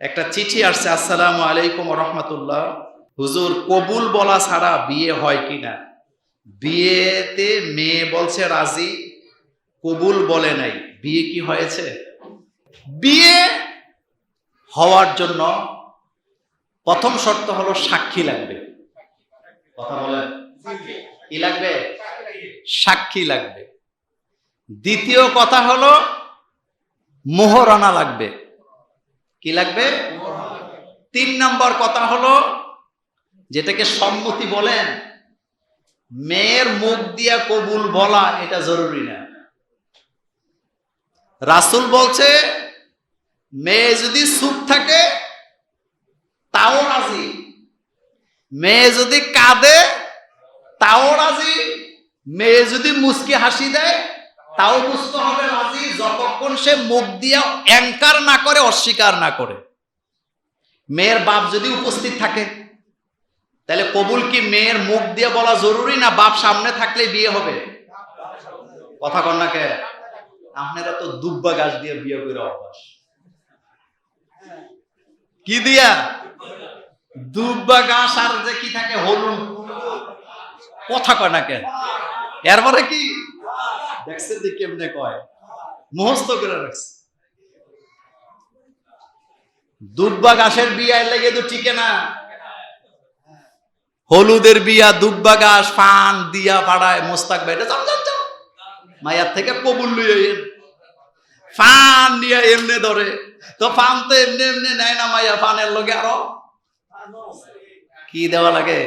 একটা চিঠি আসছে, আসসালামু আলাইকুম রহমতুল্লাহ। হুজুর, কবুল বলা ছাড়া বিয়ে হয় কিনা বিয়েতে মেয়ে বলছে, রাজি। কবুল বলে নাই। বিয়ে কি হয়েছে? বিয়ে হওয়ার জন্য প্রথম শর্ত হলো সাক্ষী লাগবে। কথা বলেন। কি লাগবে? সাক্ষী লাগবে। দ্বিতীয় কথা হলো মোহরানা লাগবে। কি লাগবে? তিন নম্বর কথা হলো, যেটাকে সম্মতি বলেন, মেয়ের মুখ দিয়া কবুল বলা এটা জরুরি না। রাসুল বলছে, মেয়ে যদি সুখ থাকে, তাও রাজি। মেয়ে যদি কাঁদে, তাও রাজি। মেয়ে যদি মুসকি হাসি দেয় তাও বুঝতে হবে রাজি, যতক্ষণ সে মুখ দিয়ে অ্যাঙ্কার না করে, অস্বীকার না করে। মেয়ের বাপ যদি উপস্থিত থাকে, তাহলে কবুল কি মেয়ের মুখ দিয়ে বলা জরুরি না বাপ সামনে থাকলে বিয়ে হবে? কথা কন না কে? আপনারা তো দুব্বা গাছ দিয়ে বিয়ে করে অভ্যাস। কি দিয়া? দুব্বা গাছ আর যে কি থাকে, হলুদ। কথা কয় না কেন এরপরে কি? কেমনে কয় মুহস্ত করে রাখছে দুব্বা গাছের বিয়া লেগে তো না। হলুদের বিয়া দুব্বা গাছ ফান দিয়া পাড়ায় মোস্তাক মায়ার থেকে কবুল ফান নিয়ে এমনে ধরে। তো ফান তো এমনি এমনি নেয় না মাইয়া ফানের লগে আরও। কি দেওয়া লাগে?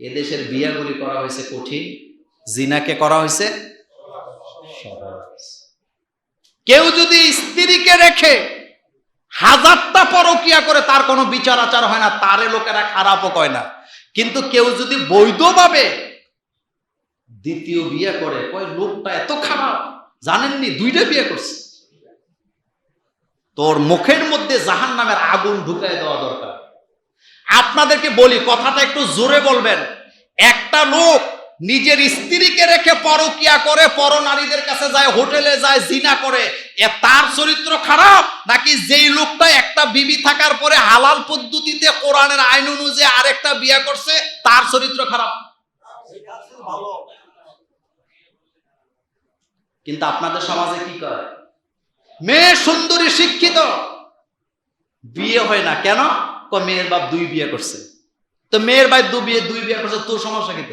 এদেশের বিয়াগুলি করা হয়েছে কঠিন। জিনাকে করা হয়েছে? কেউ যদি স্ত্রীকে রেখে হাজারটা পরকিয়া করে, তার কোনো বিচার আচার হয় না, তারে লোকেরা খারাপও কয় না। কিন্তু কেউ যদি বৈধভাবে দ্বিতীয় বিয়ে করে, কয়, লোকটা এত খারাপ, জানেননি, দুইটা বিয়ে করছে। তোর মুখের মধ্যে জাহান নামের আগুন ঢুকাই দেওয়া দরকার। আপনাদেরকে বলি, কথাটা একটু জোরে বলবেন। একটা লোক নিজের স্ত্রীকে রেখে পরকিয়া করে পর নারীদের কাছে যায়, হোটেলে যায়, জিনা করে। এ তার চরিত্র খারাপ? নাকি যেই লোকটা একটা বিবি থাকার পরে হালাল পদ্ধতিতে কোরআনের আইন অনুযায়ী আরেকটা বিয়ে করছে, তার চরিত্র খারাপ? কিন্তু আপনাদের সমাজে কি করে? মেয়ে সুন্দরী, শিক্ষিত। বিয়ে হয় না। কেন? মেয়ের বাপ দুই বিয়ে করছে। তো মেয়ের ভাই দু বিয়ে, দুই বিয়ে করছে, তোর সমস্যা কি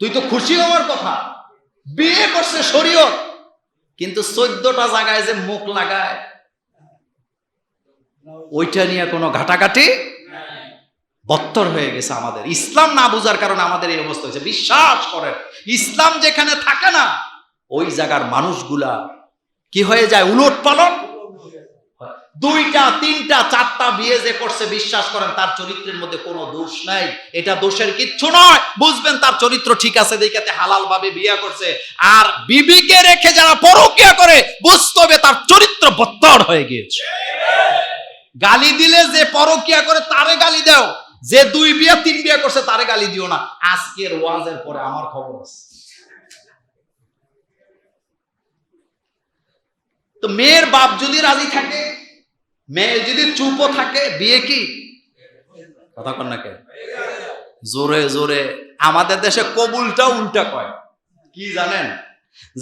তুই তো খুশি হওয়ার কথা। বিয়ে করছে শরীয়ত, কিন্তু চোদ্দটা জায়গায় যে মুখ লাগায়, ওইটা নিয়ে কোনো ঘাটাঘাটি? বত্তর হয়ে গেছে আমাদের। ইসলাম না বুঝার কারণে আমাদের এই অবস্থা হয়েছে। বিশ্বাস করেন, ইসলাম যেখানে থাকে না, ওই জায়গার মানুষগুলা কি হয়ে যায়? উলট পালন দুইটা, তিনটা, চারটা বিয়ে যে করছে, বিশ্বাস করেন, তার চরিত্রের মধ্যে কোনো দোষ নাই। এটা দোষের কিচ্ছু নয়। বুঝবেন, তার চরিত্র ঠিক আছে, দেখাতে হালাল ভাবে করছে। আর বিবিকে রেখে যারা পরকিয়া করে, বুঝতে হবে তার চরিত্র বত্তর হয়ে গিয়েছে। গালি দিলে যে পরকিয়া করে, তারে গালি দাও। যে দুই বিয়ে, তিন বিয়ে করছে, তারে গালি দিও না। আজকের ওয়াজের পরে আমার খবর আছে। তো মেয়ের বাপ যদি রাজি থাকে, মেয়ে যদি চুপও থাকে, বিয়ে কি? কথা কন না কেন? জোরে জোরে। আমাদের দেশে কবুলটা উল্টা কয়। কি জানেন?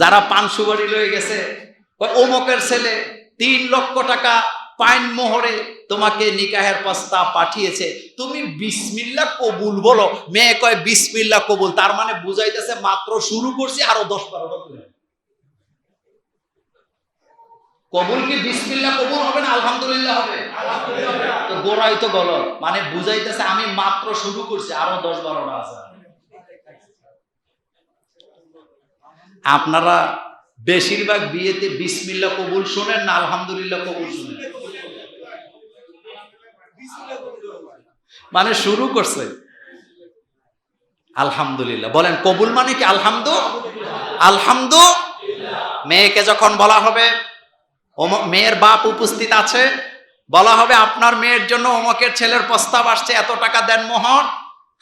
যারা পান সুবাড়ি লয়ে গেছে অমুকের ছেলে তিন লক্ষ টাকা পাইন মোহরে তোমাকে নিকাহের প্রস্তাব পাঠিয়েছে। তুমি বিসমিল্লা কবুল বলো। মেয়ে কয়, বিসমিল্লা কবুল। তার মানে বুঝাইতেছে মাত্র শুরু করছি, আরও দশ বারোটা করে কবুল কি বিসমিল্লা কবুল হবে না আলহামদুলিল্লাহ হবে? তো গোড়াই তো গলত। মানে বুঝাইতেছে আমি মাত্র শুরু করছি আরও দশ বারোটা আছে। আপনারা বেশিরভাগ বিয়েতে বিসমিল্লা কবুল শোনেন না আলহামদুলিল্লাহ কবুল শোনেন? মানে শুরু করছে। আলহামদুলিল্লাহ। বলেন কবুল মানে কি আলহামদু? আলহামদু? মেয়েকে যখন বলা হবে মেয়ের বাপ উপস্থিত আছে। বলা হবে, আপনার মেয়ের জন্য অমকের ছেলের প্রস্তাব আসছে, এত টাকা দেন মোহর।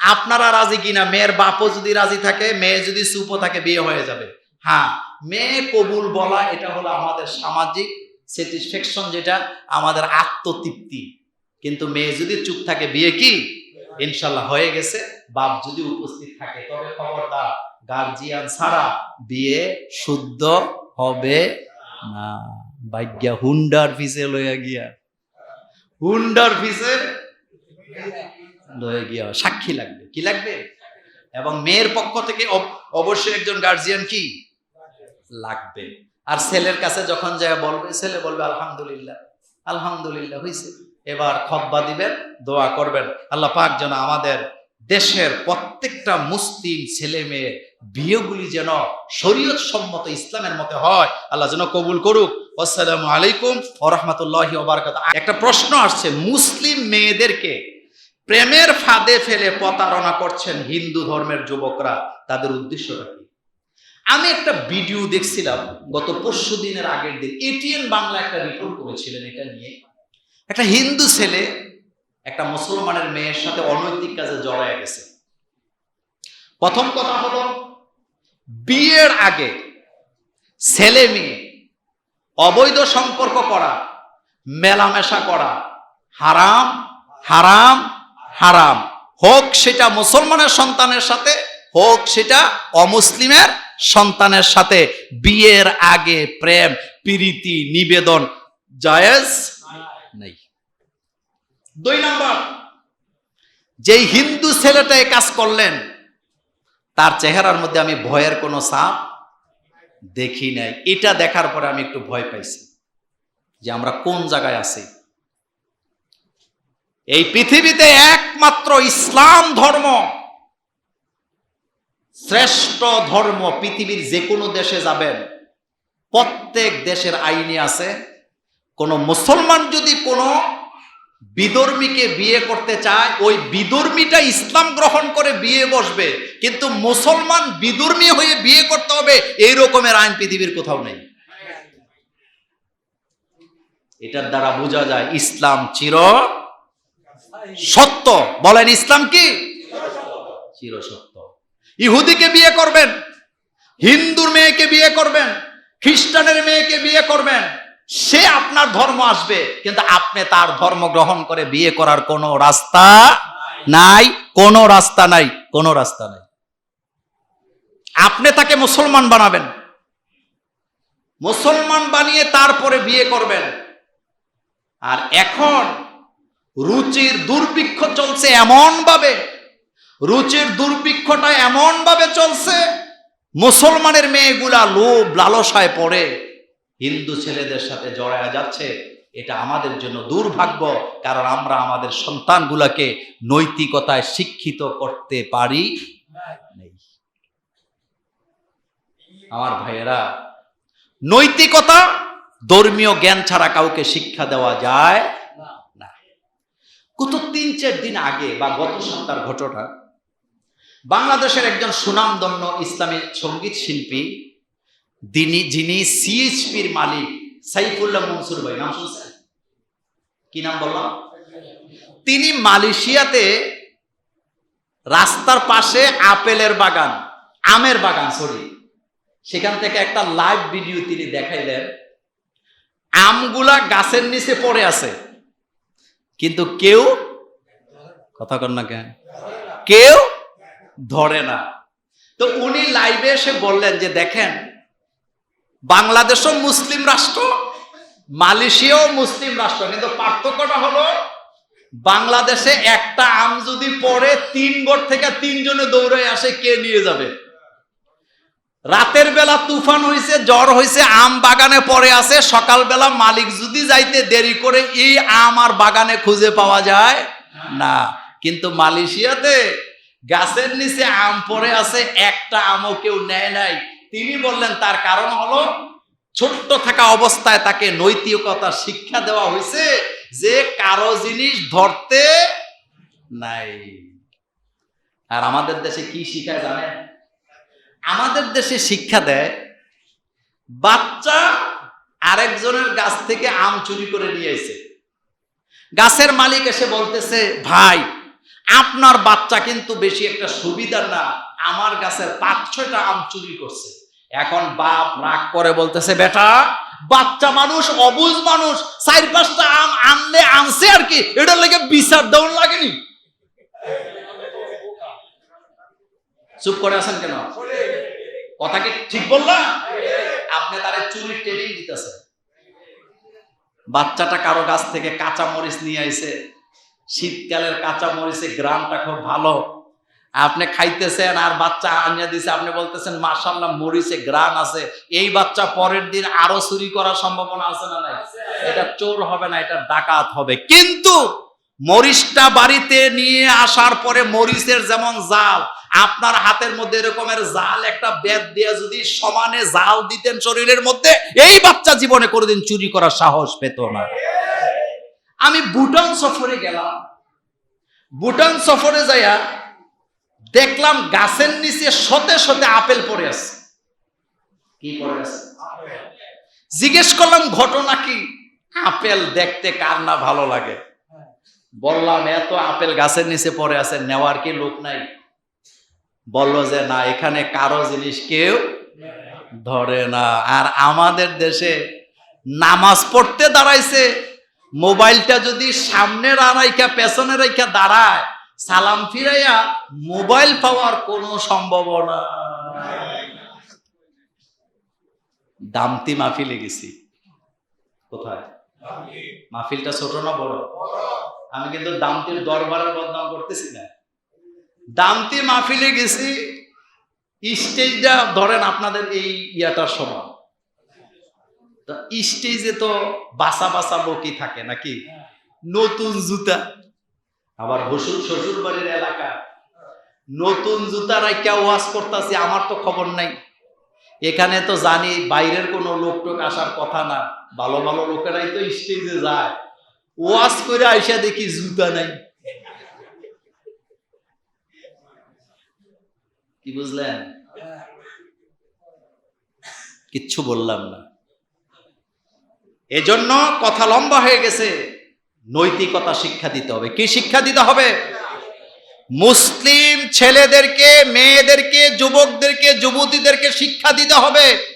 আপনারা রাজি কিনা মেয়ের বাপও যদি রাজি থাকে, মেয়ে যদি সুপো থাকে, বিয়ে হয়ে যাবে। হ্যাঁ মেয়ে কবুল বলা, এটা হলো আমাদের সামাজিক স্যাটিসফ্যাকশন যেটা, আমাদের আত্মতৃপ্তি। কিন্তু মেয়ে যদি চুপ থাকে, বিয়ে কি? ইনশাল্লাহ হয়ে গেছে। বাপ যদি উপস্থিত থাকে, তবে খবরদার, গার্জিয়ান ছাড়া বিয়ে শুদ্ধ হবে না। ভাগ্যা হুন্ডার পিছে লইয়া গিয়া। হুন্ডার পিছে লয়ে গিয়া। সাক্ষী লাগবে। কি লাগবে? এবং মেয়ের পক্ষ থেকে অব- অবশ্যই একজন গার্জিয়ান কি? লাগবে। আর ছেলের কাছে যখন যায় বলবে, ছেলে বলবে, আলহামদুলিল্লাহ আলহামদুলিল্লাহ হয়েছে এবার খব্বা দিবেন, দোয়া করবেন। আল্লাহ পাক যেন আমাদের দেশের প্রত্যেকটা মুসলিম ছেলে মেয়ে বিয়েগুলি যেন শরীয়ত সম্মত ইসলামের মতে হয়, আল্লাহ যেন কবুল করুক। আসসালামু আলাইকুম ও রহমতুল্লাহি একটা প্রশ্ন আসছে, মুসলিম মেয়েদেরকে প্রেমের ফাঁদে ফেলে প্রতারণা করছেন হিন্দু ধর্মের যুবকরা, তাদের উদ্দেশ্যটা কি? আমি একটা ভিডিও দেখছিলাম গত পরশু দিনের আগের দিন, এটিএন বাংলা একটা রিপোর্ট করেছিলেন এটা নিয়ে। একটা হিন্দু ছেলে একটা মুসলমানের মেয়ের সাথে অনৈতিক কাজে জড়ায় গেছে। প্রথম কথা হলো বিয়ের আগে ছেলে মেয়ে অবৈধ সম্পর্ক করা মেলামেশা করা হারাম হারাম হারাম। হোক সেটা মুসলমানের সন্তানের সাথে হোক সেটা অমুসলিমের সন্তানের সাথে। বিয়ের আগে প্রেম প্রীতি নিবেদন জায়েজ? নেই। দুই নম্বর। যেই হিন্দু ছেলেটা কাজ করলেন, তার চেহারার মধ্যে আমি ভয়ের কোনো সাপ দেখি নাই। এটা দেখার পরে আমি একটু ভয় পাইছি যে আমরা কোন জায়গায় আছি। এই পৃথিবীতে একমাত্র ইসলাম ধর্ম, শ্রেষ্ঠ ধর্ম পৃথিবীর যে কোনো দেশে যাবেন, প্রত্যেক দেশের আইনে আছে। কোন মুসলমান যদি কোনো বিধর্মীকে বিয়ে করতে চায়, ওই বিধর্মীটা ইসলাম গ্রহণ করে বিয়ে বসবে। কিন্তু মুসলমান বিধর্মী হয়ে বিয়ে করতে হবে এই রকমের আইন পৃথিবীর কোথাও নেই। এটার দ্বারা বোঝা যায় ইসলাম চির সত্য। বলেন, ইসলাম কি? চির সত্য। ইহুদিকে বিয়ে করবেন, হিন্দুর মেয়েকে বিয়ে করবেন, খ্রিস্টানের মেয়েকে বিয়ে করবেন সে আপনার ধর্ম আসবে, কিন্তু আপনি তার ধর্ম গ্রহণ করে বিয়ে করার কোনো রাস্তা নাই, কোনো রাস্তা নাই, কোনো রাস্তা নাই। আপনি তাকে মুসলমান বানাবেন। মুসলমান বানিয়ে তারপরে বিয়ে করবেন। আর এখন রুচির দুর্ভিক্ষ চলছে এমন ভাবে রুচির দুর্ভিক্ষটা এমন ভাবে চলছে, মুসলমানের মেয়েগুলা লোভ লালসায় পড়ে হিন্দু ছেলেদের সাথে জড়ায়া যাচ্ছে, এটা আমাদের জন্য দুর্ভাগ্য, কারণ আমরা আমাদের সন্তানগুলাকে নৈতিকতায় শিক্ষিত করতে পারি আমার ভাইয়েরা, নৈতিকতা, ধর্মীয় জ্ঞান ছাড়া কাউকে শিক্ষা দেওয়া যায় না। কত তিন চার দিন আগে বা গত সপ্তাহের ঘটনা, বাংলাদেশের একজন সুনামধন্য ইসলামী সংগীত শিল্পী যিনি যিনি সিএইচপির মালিক, সাইফুল্লাহ মনসুর ভাই, নাম শুনছেন? কি নাম বললাম? তিনি মালয়েশিয়াতে রাস্তার পাশে আপেলের বাগান, আমের বাগান সরি সেখান থেকে একটা লাইভ ভিডিও তিনি দেখাইলেন। আমগুলা গাছের নিচে পড়ে আছে। কিন্তু কেউ কথা কর না কেন? কেউ ধরে না। তো উনি লাইভে এসে বললেন যে, দেখেন বাংলাদেশও মুসলিম রাষ্ট্র, মালয়েশিয়াও মুসলিম রাষ্ট্র। কিন্তু পার্থক্যটা হলো, বাংলাদেশে একটা আম যদি পড়ে, তিন গড় থেকে তিনজনে দৌড়ে আসে, কে নিয়ে যাবে? রাতের বেলা তুফান হয়েছে জ্বর হয়েছে আম বাগানে পড়ে আছে, সকালবেলা মালিক যদি যাইতে দেরি করে, এই আম আর বাগানে খুঁজে পাওয়া যায় না। কিন্তু মালয়েশিয়াতে গাছের নিচে আম পড়ে আছে, একটা আমও কেউ নেয় নাই। তিনি বললেন, তার কারণ হলো ছোট্ট থাকা অবস্থায় তাকে নৈতিকতা শিক্ষা দেওয়া হয়েছে যে কারও জিনিস ধরতে নাই। আর আমাদের দেশে কি শিখায় জানেন? আমাদের দেশে শিক্ষা দেয়, বাচ্চা আরেকজনের গাছ থেকে আম চুরি করে নিয়ে এসে। গাছের মালিক এসে বলতেছে, ভাই, আপনার বাচ্চা কিন্তু বেশি একটা সুবিধার না। আমার গাছের পাঁচ ছয়টা আম চুরি করছে। এখন বাপ রাগ করে বলতেছে, বেটা, বাচ্চা মানুষ, অবুজ মানুষ, চার পাঁচটা আম আনলে আনছে আর কি, এটার লেগে বিচার দেওয়ার লাগেনি? চুপ করে আছেন কেন? কথা কি ঠিক বললাম আপনি তারে চুরির ট্রেনিং দিতেছেন। বাচ্চাটা কারও গাছ থেকে কাঁচা মরিচ নিয়ে আইছে। শীতকালের কাঁচা মরিচে গ্রামটা খুব ভালো। আপনি খাইতেছেন আর বাচ্চা আনিয়ে দিছে, আপনি বলতেছেন মাশাল্লাহ মরিচে গ্রান আছে। এই বাচ্চা পরের দিন আরও চুরি করার সম্ভাবনা আছে না নাই? এটা চোর হবে না, এটা ডাকাত হবে। কিন্তু মরিচটা বাড়িতে নিয়ে আসার পরে মরিচের যেমন জাল, আপনার হাতের মধ্যে এরকমের জাল, একটা বেদ দিয়ে যদি সমানে জাল দিতেন শরীরের মধ্যে, এই বাচ্চা জীবনে কোনোদিন চুরি করার সাহস পেত না। আমি ভুটান সফরে গেলাম। ভুটান সফরে যাইয়া দেখলাম গাছের নিচে শতে শতে আপেল পড়ে আছে। কি জিজ্ঞেস করলাম, ঘটনা কি? আপেল দেখতে কার না ভালো লাগে? বললাম, এত আপেল গাছের নিচে পড়ে আছে, নেওয়ার কি লোক নাই? বলল যে, না, এখানে কারও জিনিস কেউ ধরে না। আর আমাদের দেশে নামাজ পড়তে দাঁড়াইছে, মোবাইলটা যদি সামনে রাইখা পেছনে রাইখা দাঁড়ায় সালাম ফিরাইয়া মোবাইল পাওয়ার কোনো সম্ভাবনা দামতি মাহফিলে গেছি। কোথায়? মাহফিলটা ছোট না বড়? আমি কিন্তু দামতির দরবারের বদনাম করতেছি না। দামতি মাহফিলে গেছি, স্টেজটা ধরেন আপনাদের এই ইয়াটার সমান। তো স্টেজে তো বাসা বাসা লোকই থাকে নাকি? নতুন জুতা। আবার হসুর শ্বশুর বাড়ির এলাকা। নতুন জুতা রাইকা ওয়াজ করতেছি, আমার তো খবর নাই। এখানে তো জানি বাইরের কোনো লোক টোক আসার কথা না। ভালো ভালো লোকেরাই তো স্টেজে যায়। ওয়াজ করে আইসা দেখি জুতা নাই। কি বুঝলেন? কিচ্ছু বললাম না। এজন্য কথা লম্বা হয়ে গেছে। নৈতিকতা শিক্ষা দিতে হবে। কি শিক্ষা দিতে হবে? মুসলিম ছেলেদেরকে, মেয়েদেরকে, যুবকদেরকে, যুবতীদেরকে শিক্ষা দিতে হবে।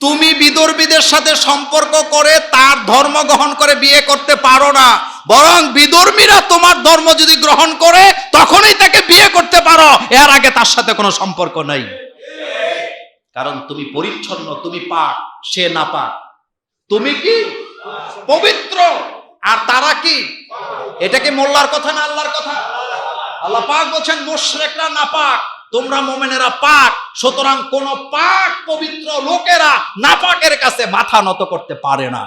তুমি বিদর্মীদের সাথে সম্পর্ক করে তার ধর্ম গ্রহণ করে বিয়ে করতে পারো না। বরং বিদর্মীরা তোমার ধর্ম যদি গ্রহণ করে, তখনই তাকে বিয়ে করতে পারো। এর আগে তার সাথে কোনো সম্পর্ক নাই। কারণ তুমি পরিচ্ছন্ন, তুমি পাক, সে না পাক। তুমি কি? পবিত্র। আর তারা কি? এটা কি মোল্লার কথা না আল্লাহর কথা? আল্লাহ পাক বলছেন, মোশরেকরা না পাক তোমরা মোমেনেরা পাক, সুতরাং কোন পাক পবিত্র লোকেরা নাপাকের কাছে মাথা নত করতে পারে না।